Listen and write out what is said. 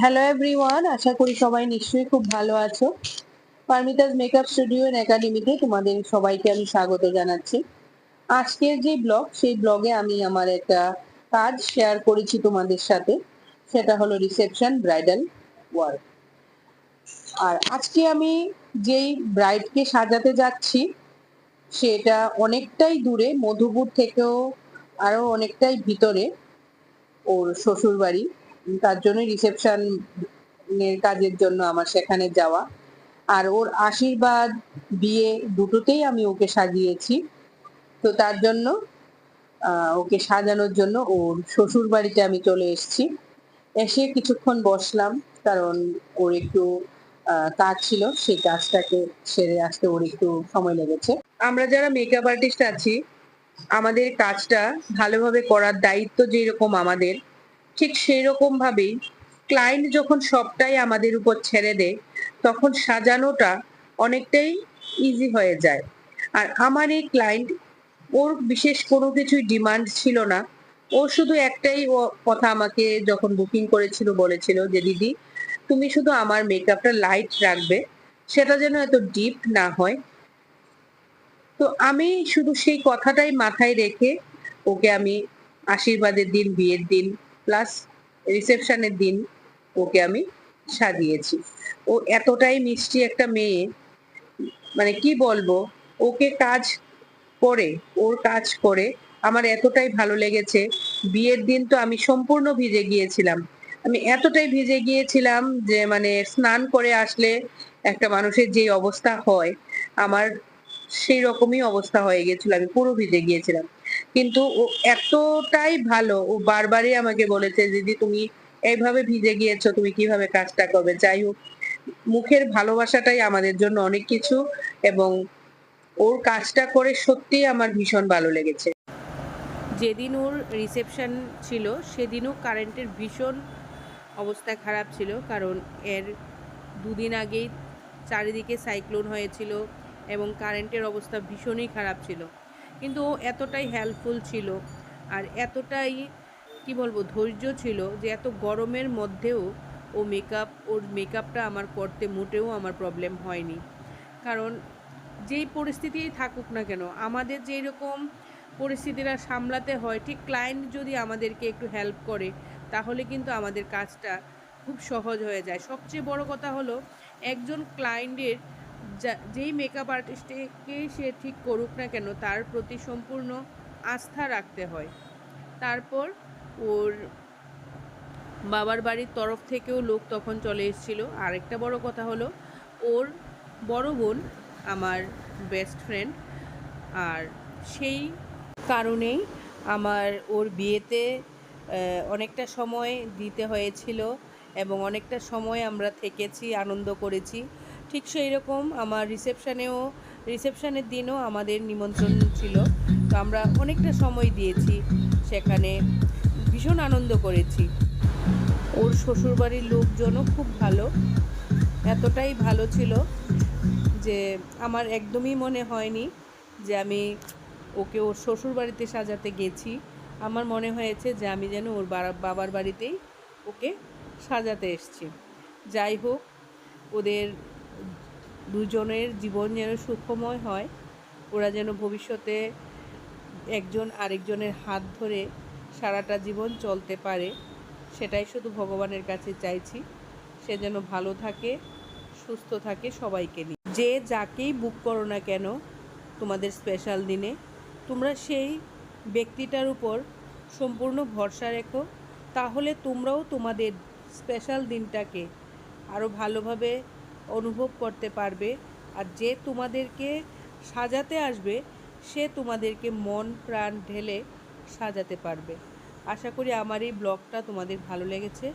Hello everyone আশা করি সবাই নিশ্চয়ই খুব ভালো আছো। পারমিতাস মেকআপ স্টুডিও এন্ড একাডেমিতে তোমাদের সবাইকে আমি স্বাগত জানাচ্ছি। আজকের যে ব্লগ, সেই ব্লগে আমি আমার একটা কাজ শেয়ার করেছি তোমাদের সাথে। সেটা হলো রিসেপশন ব্রাইডাল ওয়ার্ক আর আজকে আমি যেই ব্রাইডকে সাজাতে যাচ্ছি, সেটা অনেকটাই দূরে, মধুপুর থেকেও আরও অনেকটাই ভিতরে, ওর শ্বশুর বাড়ি তার জন্য রিসেপশন এর কাজের জন্য আমার সেখানে যাওয়া। আর ওর আশীর্বাদ বিয়ে দুটোতেই আমি ওকে সাজিয়েছি। তো তার জন্য ওকে সাজানোর জন্য ওর শ্বশুর বাড়িতে আমি চলে এসেছি। এসে কিছুক্ষণ বসলাম, কারণ ওর একটু কাজ ছিল, সেই কাজটাকে সেরে আসতে ওর একটু সময় লেগেছে। আমরা যারা মেকআপ আর্টিস্ট আছি, আমাদের কাজটা ভালোভাবে করার দায়িত্ব যেরকম আমাদের ঠিক সেই রকম ভাবেই ক্লায়েন্ট যখন সবটাই আমাদের উপর ছেড়ে দেয়, তখন সাজানোটা অনেকটাই ইজি হয়ে যায়। আর আমার এই ক্লায়েন্ট, ওর বিশেষ কোনো কিছুই ডিমান্ড ছিল না। ও শুধু একটাই কথা আমাকে যখন বুকিং করেছিল, বলেছিল যে, দিদি, তুমি শুধু আমার মেকআপটা লাইট রাখবে, সেটা যেন এত ডিপ না হয়। তো আমি শুধু সেই কথাটাই মাথায় রেখে ওকে আমি আশীর্বাদের দিন, বিয়ের দিন প্লাস রিসেপশনের দিন ওকে আমি সাজিয়েছি। ও এতটাই মিষ্টি একটা মেয়ে মানে কি বলব, ওকে কাজ করে, ওর কাজ করে, আমার এতটাই ভালো লেগেছে। বিয়ের দিন তো আমি সম্পূর্ণ ভিজে গিয়েছিলাম। আমি এতটাই ভিজে গিয়েছিলাম যে মানে স্নান করে আসলে একটা মানুষের যে অবস্থা হয়, আমার সেই রকমই অবস্থা হয়ে গেছিল আমি পুরো ভিজে গিয়েছিলাম। কিন্তু ও এতটাই ভালো, ও বারবারই আমাকে বলেছে, দিদি, তুমি এইভাবে ভিজে গিয়েছো, তুমি কীভাবে কাজটা করবে? যাই হোক, মুখের ভালোবাসাটাই আমাদের জন্য অনেক কিছু এবং ওর কাজটা করে সত্যিই আমার ভীষণ ভালো লেগেছে। যেদিন ওর রিসেপশন ছিল, সেদিনও কারেন্টের ভীষণ অবস্থা খারাপ ছিল, কারণ এর দুদিন আগেই চারিদিকে সাইক্লোন হয়েছিল এবং কারেন্টের অবস্থা ভীষণই খারাপ ছিল। কিন্তু ও এতটাই হেল্পফুল ছিল আর এতটাই, কি বলব, ধৈর্য ছিল যে এত গরমের মধ্যেও ও মেকআপ ওর মেকআপটা আমার করতে মোটেও আমার প্রবলেম হয়নি। কারণ যেই পরিস্থিতিই থাকুক না কেন, আমাদের যেই রকম পরিস্থিতিটা সামলাতে হয়, ঠিক ক্লায়েন্ট যদি আমাদেরকে একটু হেল্প করে, তাহলে কিন্তু আমাদের কাজটা খুব সহজ হয়ে যায়। সবচেয়ে বড় কথা হলো, একজন ক্লায়েন্টের যেই মেকআপ আর্টিস্টকে সে ঠিক করুক না কেন, তার প্রতি সম্পূর্ণ আস্থা রাখতে হয়। তারপর ওর বাবার বাড়ির তরফ থেকেও লোক তখন চলে এসেছিল। আরেকটা বড় কথা হলো, ওর বড় বোন আমার বেস্ট ফ্রেন্ড আর সেই কারণেই আমার ওর বিয়েতে অনেকটা সময় দিতে হয়েছিল এবং অনেকটা সময় আমরা থেকেছি, আনন্দ করেছি। ঠিক সেই রকম আমার রিসেপশানেও রিসেপশানের দিনও আমাদের নিমন্ত্রণ ছিল। তো আমরা অনেকটা সময় দিয়েছি সেখানে। ভীষণ আনন্দ করেছি। ওর শ্বশুরবাড়ির লোকজনও খুব ভালো। এতটাই ভালো ছিল যে আমার একদমই মনে হয়নি যে আমি ওকে ওর শ্বশুর বাড়িতে সাজাতে গেছি। আমার মনে হয়েছে যে আমি যেন ওর বাবার বাড়িতেই ওকে সাজাতে এসেছি। যাই হোক, ওদের দুজনের জীবন যেন সুখময় হয়, ওরা যেন ভবিষ্যতে একজন আরেকজনের হাত ধরে সারাটা জীবন চলতে পারে, সেটাই শুধু ভগবানের কাছে চাইছি। সে যেন ভালো থাকে, সুস্থ থাকে সবাইকে নিয়ে। যে যাকেই বুক করো না কেন তোমাদের স্পেশাল দিনে, তোমরা সেই ব্যক্তিটার উপর সম্পূর্ণ ভরসা রেখো, তাহলে তোমরাও তোমাদের স্পেশাল দিনটাকে আরও ভালোভাবে অনুভব করতে পারবে আর যে তোমাদেরকে সাজাতে আসবে, সে তোমাদেরকে মন, প্রাণ ঢেলে সাজাতে পারবে। আশা করি আমার এই ব্লগটা তোমাদের ভালো লেগেছে।